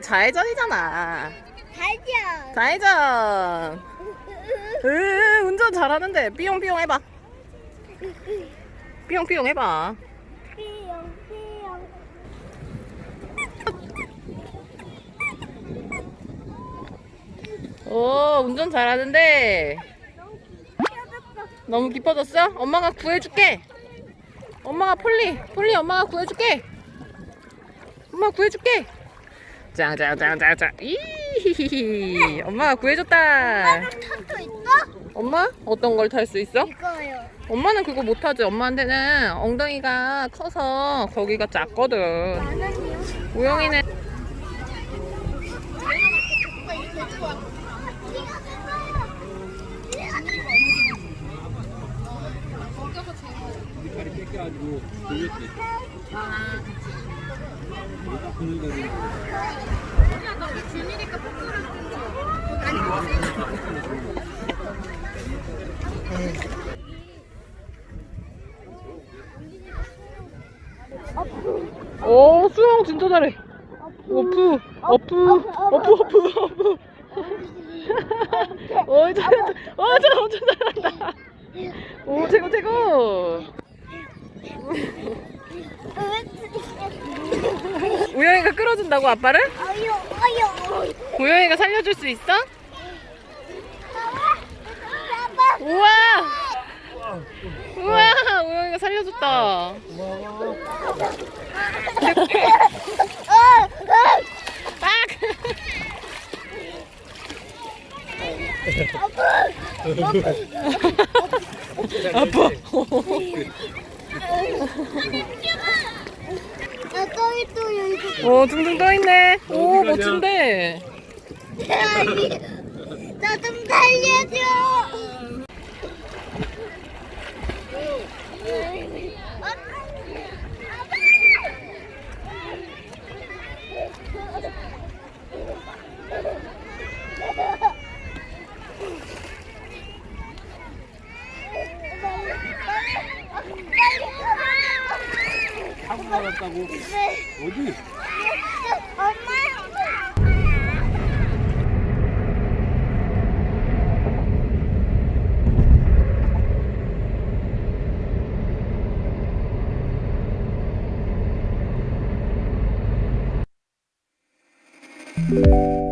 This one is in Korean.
좌회전이잖아. 달려. 좌회전. 으, 운전 잘하는데. 삐용삐용 해봐. 삐용삐용 해봐. 삐용 삐용. 오, 운전 잘하는데. 너무 깊어졌어? 엄마가 구해줄게. 엄마가 폴리, 폴리 엄마가 구해줄게. 엄마 구해줄게. 짱짱짱짱짱. 이히히히. 엄마가 구해줬다. 탈수 있어? 엄마? 어떤 걸 탈 수 있어? 이거요. 엄마는 그거 못하지. 엄마한테는 엉덩이가 커서 거기가 작거든. 나는요. 우영이는 다리 뺏겨가지고 돌렸지. 아, 그치. 오 수영 진짜 잘해. 어프 어프 어프 어프 어프. 오 잘한다. 오잘 엄청 잘한다. 오 최고 최고. 우영이가 끌어준다고 아빠를? 우영이가 살려줄 수 있어? 봐봐. 우와 우와 우영이가 살려줬다. 아! 아파. 나 떠이 떠요 이거. 오 둥둥 떠 있네. 오 멋진데. 나좀 살려줘. 나갔다고. 어디? 엄마. 음.